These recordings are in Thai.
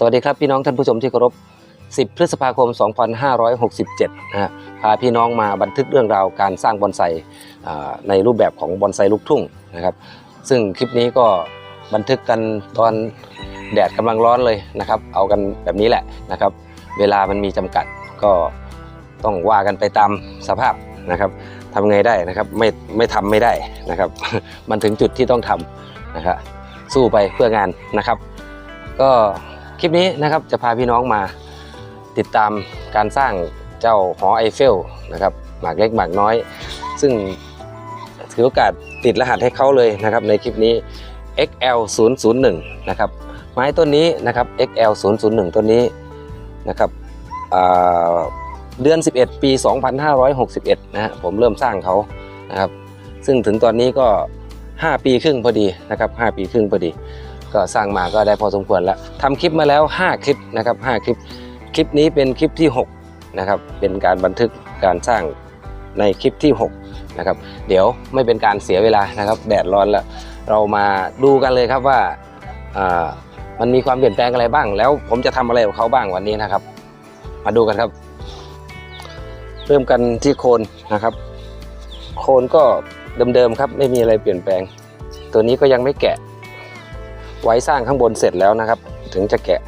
สวัสดีครับพี่น้องท่านผู้ชมที่เคารพ 10 พฤษภาคม 2567 นะฮะพาพี่น้องมาบันทึกเรื่องราวการสร้างบอนไซในรูปแบบของบอนไซลูกทุ่งนะครับ ซึ่งคลิปนี้ก็บันทึกกันตอนแดดกำลังร้อนเลยนะครับ เอากันแบบนี้แหละนะครับ เวลามันมีจำกัดก็ต้องว่ากันไปตามสภาพนะครับทำไงได้นะครับไม่ไม่ทำไม่ได้นะครับ มันถึงจุดที่ต้องทำนะครับสู้ไปเพื่องานนะครับ ก็ คลิปนี้นะครับจะพาพี่น้องมาติดตามการสร้างเจ้าหอไอเฟลนะครับหมากเล็กหมากน้อย ซึ่งถือโอกาสติดรหัสให้เขาเลยนะครับในคลิปนี้ XL 0 0 1นะครับไม้ต้นนี้นะครับ XL 0 0 1ต้นนี้นะครับอ่าเดือน 11 ปี 2561 นะฮะผมเริ่มสร้างเขานะครับ ซึ่งถึงตอนนี้ก็ 5 ปีครึ่งพอดีนะครับ 5 ปีครึ่งพอดี ก็สร้างมาก็ได้พอสมควรแล้วทำคลิปมาแล้ว 5 คลิปนะครับ5คลิป คลิปนี้เป็นคลิปที่6นะครับเป็นการบันทึกการสร้างในคลิปที่6นะครับเดี๋ยวไม่เป็นการเสียเวลานะครับแดดร้อนแล้วเรามาดูกันเลยครับว่ามันมีความเปลี่ยนแปลงอะไรบ้าง แล้วผมจะทำอะไรกับเขาบ้างวันนี้นะครับ มาดูกันครับ เริ่มกันที่โคนนะครับ โคนก็เดิมๆครับไม่มีอะไรเปลี่ยนแปลง ตัวนี้ก็ยังไม่แกะ ไว้สร้างข้างบนเสร็จแล้วนะครับ ถึงจะแกะ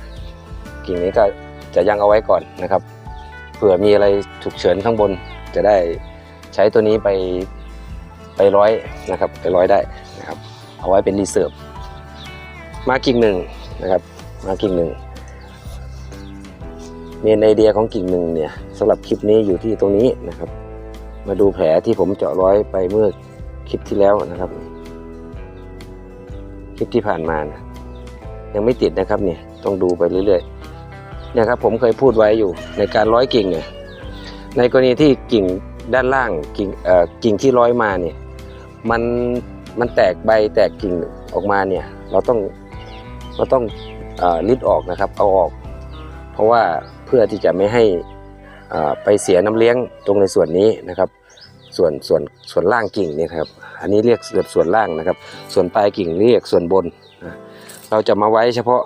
กิ่งนี้ก็จะยังเอาไว้ก่อนนะครับเผื่อมีอะไรฉุกเฉินข้างบนจะได้ใช้ตัวนี้ไปไปร้อยนะครับไปร้อยได้นะครับ เอาไว้เป็นรีเซิร์ฟมากิ่งหนึ่งนะครับมากิ่งหนึ่งเมนไอเดียของกิ่งหนึ่งเนี่ยสำหรับคลิปนี้อยู่ที่ตรงนี้นะครับ มาดูแผลที่ผมเจาะร้อยไปเมื่อคลิปที่แล้วนะครับ ลิปที่ผ่านมานะยังไม่ติดนะครับเนี่ยต้องดูไปเรื่อยๆเนี่ยครับผมเคยพูดไว้อยู่ในการร้อยกิ่งเนี่ยในกรณีที่กิ่งด้านล่างกิ่งเอ่อกิ่งที่ร้อยมาเนี่ยมันมันแตกใบแตกกิ่งออกมาเนี่ยเราต้องเราต้องเอ่อริดออกนะครับเอาออก เพราะว่าเพื่อที่จะไม่ให้อ่าไปเสียน้ำเลี้ยงตรงในส่วนนี้นะครับ ส่วนส่วนส่วนล่างกิ่งนี่ครับ อันนี้เรียกส่วนส่วนล่างนะครับ ส่วนปลายกิ่งเรียกส่วนบนนะเราจะมาไว้เฉพาะ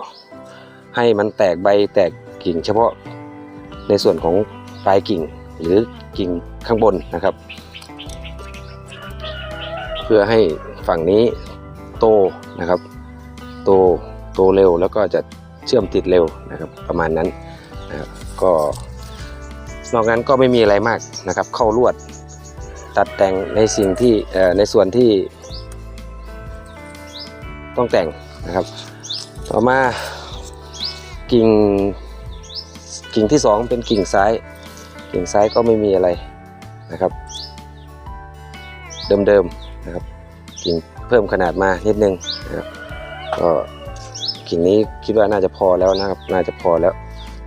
ให้มันแตกใบแตกกิ่ง เฉพาะในส่วนของปลายกิ่งหรือกิ่งข้างบนนะครับ เพื่อให้ฝั่งนี้โตนะครับ โตโตเร็วแล้วก็จะเชื่อมติดเร็วนะครับ ประมาณนั้นนะครับก็นอกนั้นก็ไม่มีอะไรมากนะครับ เข้าลวด ตัดแต่งในสิ่งที่ในส่วนที่ต้องแต่งนะครับ ต่อมากิ่งกิ่งที่สองเป็นกิ่งซ้าย กิ่งซ้ายก็ไม่มีอะไรนะครับ เดิมๆนะครับ กิ่งเพิ่มขนาดมานิดนึงนะครับก็กิ่งนี้คิดว่าน่าจะพอแล้วนะครับ น่าจะพอแล้ว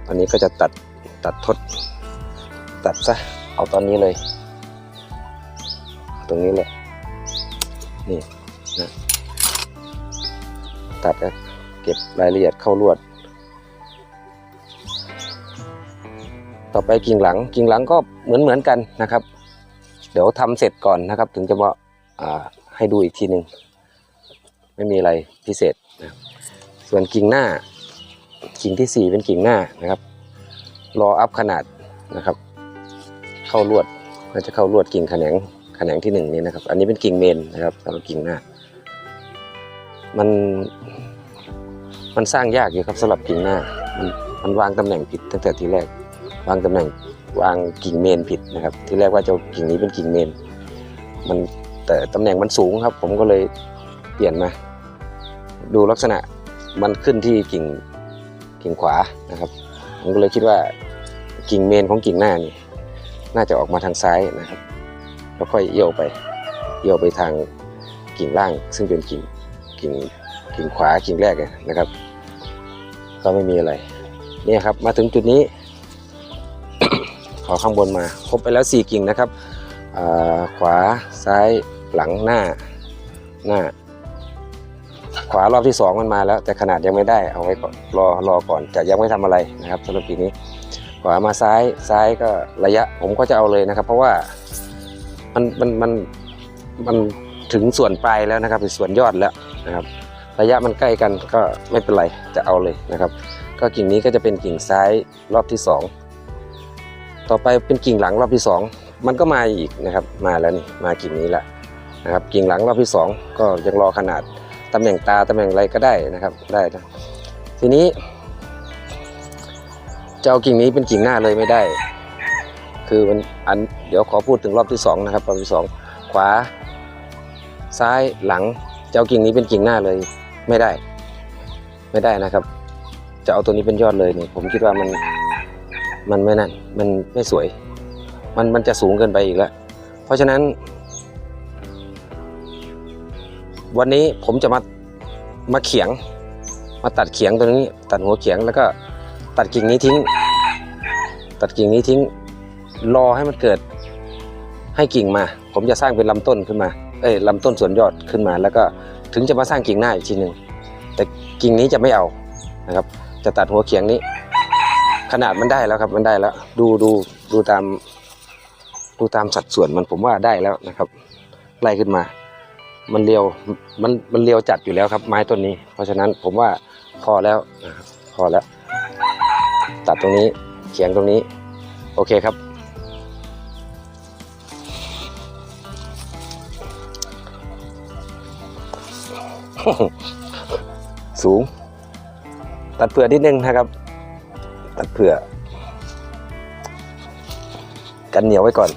อันนี้ก็จะตัดตัดทด ตัดซะเอาตอนนี้เลย ตรงนี้แหละ นี่นะตัดแล้วเก็บรายละเอียดเข้าลวด ต่อไปกิ่งหลัง กิ่งหลังก็เหมือนเหมือนกันนะครับ เดี๋ยวทำเสร็จก่อนนะครับ ถึงจะมาให้ดูอีกทีหนึ่งไม่มีอะไรพิเศษนะส่วนกิ่งหน้า กิ่งที่สี่เป็นกิ่งหน้านะครับ รออัพขนาดนะครับ เข้าลวดก็จะเข้าลวดกิ่งแขนง แขนงที่หนึ่งนี้นะครับ อันนี้เป็นกิ่งเมนนะครับสำหรับกิ่งหน้า มันมันสร้างยากอยู่ครับสำหรับกิ่งหน้า มันมันวางตำแหน่งผิดตั้งแต่ทีแรก วางตำแหน่งวางกิ่งเมนผิดนะครับ ทีแรกว่าจะกิ่งนี้เป็นกิ่งเมน มันแต่ตำแหน่งมันสูงครับ ผมก็เลยเปลี่ยนมา ดูลักษณะมันขึ้นที่กิ่งกิ่งขวานะครับ ผมก็เลยคิดว่ากิ่งเมนของกิ่งหน้านี่น่าจะออกมาทางซ้ายนะครับ แล้วค่อยเอี้ยวไป เอี้ยวไปทางกิ่งล่าง ซึ่งเป็นกิ่งกิ่งกิ่งขวากิ่งแรกนะครับ ก็ไม่มีอะไรเนี่ยครับมาถึงจุดนี้ ขอข้างบนมาครบไปแล้ว 4 กิ่งนะครับอ่าขวาซ้ายหลังหน้าหน้า ขวารอบที่ 2 มันมาแล้ว แต่ขนาดยังไม่ได้เอาไว้ก่อนรอรอก่อนจะยังไม่ทำอะไรนะครับสำหรับปีนี้ ขวามาซ้ายซ้ายก็ระยะผมก็จะเอาเลยนะครับ เพราะว่า มันมันมันมันถึงส่วนปลายแล้วนะครับเป็นส่วนยอดแล้วนะครับ ระยะมันใกล้กันก็ไม่เป็นไรจะเอาเลยนะครับ ก็กิ่งนี้ก็จะเป็นกิ่งซ้ายรอบที่สองต่อไปเป็นกิ่งหลังรอบที่สองมันก็มาอีกนะครับ มาแล้วนี่มากิ่งนี้ละนะครับ กิ่งหลังรอบที่สองก็ยังรอขนาดตำแหน่งตาตำแหน่งอะไรก็ได้นะครับได้นะทีนี้จะเอากิ่งนี้เป็นกิ่งหน้าเลยไม่ได้ คือมันอันเดี๋ยวขอพูดถึงรอบที่สองนะครับรอบที่สองขวา ซ้ายหลังจะเอากิ่งนี้เป็นกิ่งหน้าเลยไม่ได้ ไม่ได้นะครับ จะเอาตัวนี้เป็นยอดเลยเนี่ยผมคิดว่ามันมันไม่นั่นมันไม่สวย มันมันจะสูงเกินไปอีกแล้ว เพราะฉะนั้น วันนี้ผมจะมามาเขียง มาตัดเขียงตัวนี้ ตัดหัวเขียงแล้วก็ตัดกิ่งนี้ทิ้ง ตัดกิ่งนี้ทิ้ง รอให้มันเกิดให้กิ่งมา ผมจะสร้างเป็นลำต้นขึ้นมา เอ้ยลำต้นส่วนยอดขึ้นมา แล้วก็ถึงจะมาสร้างกิ่งหน้าอีกทีหนึ่งแต่กิ่งนี้จะไม่เอานะครับ จะตัดหัวเขียงนี้ ขนาดมันได้แล้วครับมันได้แล้ว ดูดูดูตาม ดูตามสัดส่วนมันผมว่าได้แล้วนะครับไล่ขึ้นมา มันเรียวมันมันเรียวจัดอยู่แล้วครับ ไม้ต้นนี้ เพราะฉะนั้นผมว่าพอแล้วพอแล้ว ตัดตรงนี้เขียงตรงนี้ โอเคครับ สูง ตัดเผื่อนิดนึงนะครับ ตัดเผื่อ กันเหนียวไว้ก่อน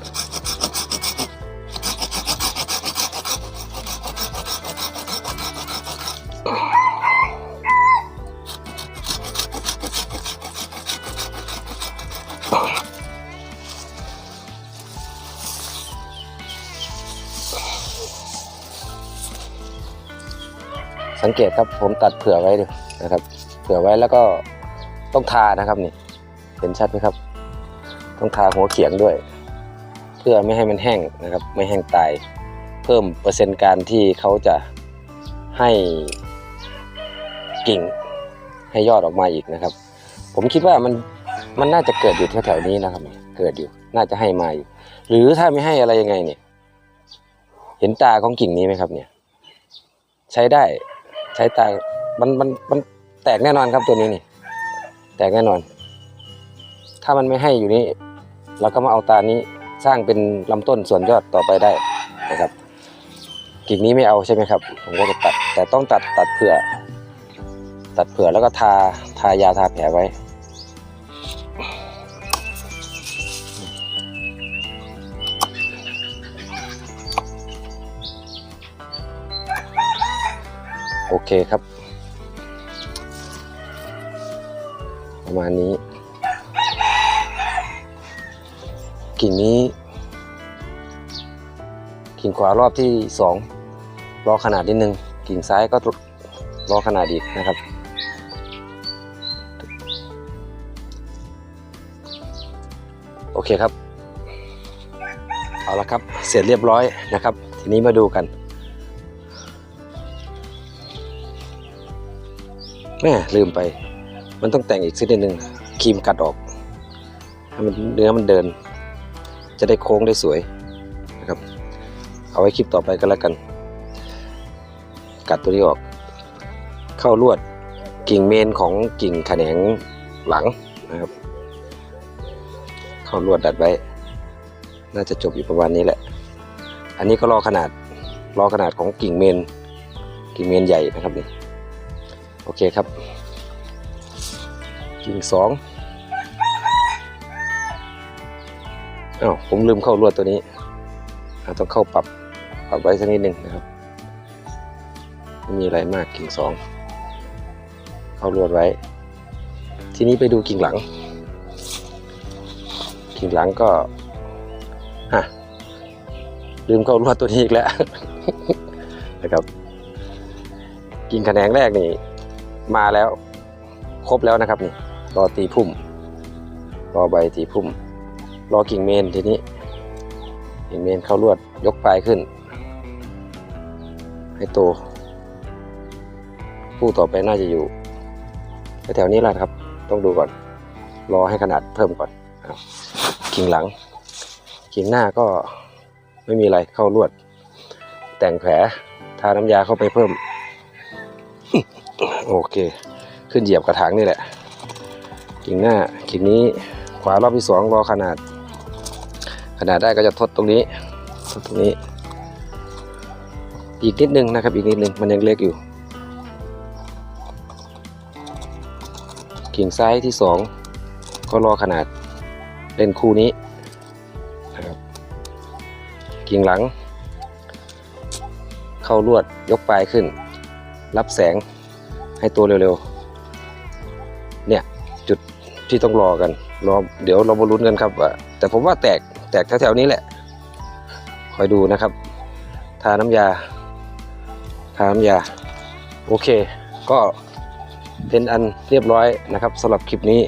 สังเกตครับผมตัดเผื่อไว้ดูนะครับ เผื่อไว้แล้วก็ต้องทานะครับนี่เห็นชัดไหมครับ ต้องทาหัวเขียงด้วย เพื่อไม่ให้มันแห้งนะครับ ไม่แห้งตาย เพิ่มเปอร์เซ็นต์การที่เขาจะให้กิ่งให้ยอดออกมาอีกนะครับ ผมคิดว่ามันมันน่าจะเกิดอยู่แถวๆนี้นะครับ เกิดอยู่น่าจะให้มาอยู่ หรือถ้าไม่ให้อะไรยังไงเนี่ย เห็นตาของกิ่งนี้ไหมครับเนี่ย ใช้ได้ ใช้ตามันมันมันแตกแน่นอนครับตัวนี้นี่ แตกแน่นอน ถ้ามันไม่ให้อยู่นี่เราก็มาเอาตานี้สร้างเป็นลำต้นส่วนยอดต่อไปได้นะครับกิ่งนี้ไม่เอาใช่ไหมครับ ผมก็จะตัด แต่ต้องตัดตัดเผื่อ ตัดเผื่อแล้วก็ทาทายาทาแผลไว้ โอเคครับ ประมาณนี้ กิ่งนี้ กิ่งขวารอบที่สองรอขนาดนิดนึง กิ่งซ้ายก็รอขนาดอีกนะครับโอเคครับ เอาละครับ เสร็จเรียบร้อยนะครับ ทีนี้มาดูกัน แม่ลืมไป มันต้องแต่งอีกสักนิดนึงครีมกัดออกให้มันเนื้อมันเดิน จะได้โค้งได้สวยนะครับ เอาไว้คลิปต่อไปก็แล้วกัน กัดตัวนี้ออก เข้าลวดกิ่งเมนของกิ่งแขนงหลังนะครับ เข้าลวดดัดไว้ น่าจะจบอยู่ประมาณนี้แหละ อันนี้ก็รอขนาดรอขนาดของกิ่งเมนกิ่งเมนใหญ่นะครับนี่ อเคครับกิ่งสองอ้าวผมลืมเข้าลวดตัวนี้ต้องเข้าปรับปรับไว้สักนิดหนึ่งนะครับไม่มีอะไรมากกิ่งสองเข้าลวดไว้ ทีนี้ไปดูกิ่งหลัง กิ่งหลังก็ฮะลืมเข้าลวดตัวนี้อีกแล้วนะครับ กิ่งแขนงแรกนี่ มาแล้ว ครบแล้วนะครับนี่รอตีพุ่มรอใบตีพุ่ม รอกิ่งเมนทีนี้ กิ่งเมนเข้าลวดยกปลายขึ้น ให้โตผู้ต่อไปน่าจะอยู่แถวนี้แหละครับ ต้องดูก่อน รอให้ขนาดเพิ่มก่อนกิ่งหลัง กิ่งหน้าก็ไม่มีอะไรเข้าลวด แต่งแผลทาน้ำยาเข้าไปเพิ่ม โอเค ขึ้นเหยียบกระถางนี่แหละ กิ่งหน้ากิ่งนี้ขวารอบที่สองรอขนาด ขนาดได้ก็จะทดตรงนี้ทดตรงนี้ อีกนิดนึงนะครับ อีกนิดนึงมันยังเล็กอยู่ กิ่งซ้ายที่สองก็รอขนาดเล่นคู่นี้นะครับ กิ่งหลัง เข้าลวดยกปลายขึ้น รับแสง ให้ตัวเร็วๆ เนี่ยจุดที่ต้องรอกันรอเดี๋ยวเรามาลุ้นกันครับว่าแต่ผมว่าแตกแตกแถวๆนี้แหละ คอยดูนะครับทาน้ำยาทาน้ำยา โอเค ก็เป็นอันเรียบร้อยนะครับสำหรับคลิปนี้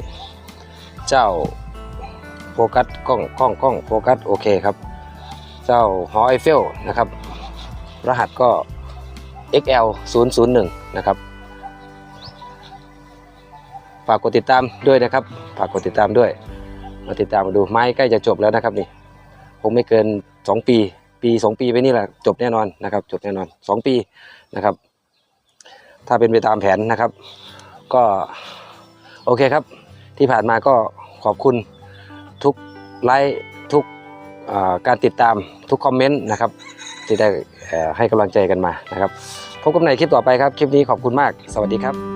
เจ้าโฟกัสกล้องกล้องกล้องโฟกัสโอเคครับ เจ้าหอไอเฟลนะครับ รหัสก็ XL 001 นะครับากกดติดตามด้วยนะครับฝากกดติดตามด้วยมาติดตามมาดูไม้ใกล้จะจบแล้วนะครับนี่คงไม่เกิน 2 ปี ปี 2 ปีไปนี่แหละจบแน่นอนนะครับจบแน่นอน 2 ปีนะครับ ถ้าเป็นไปตามแผนนะครับ ก็โอเคครับ ที่ผ่านมาก็ขอบคุณทุกไลค์ทุกการติดตามทุกคอมเมนต์นะครับที่ได้ให้กำลังใจกันมานะครับ พบกันในคลิปต่อไปครับ คลิปนี้ขอบคุณมาก สวัสดีครับ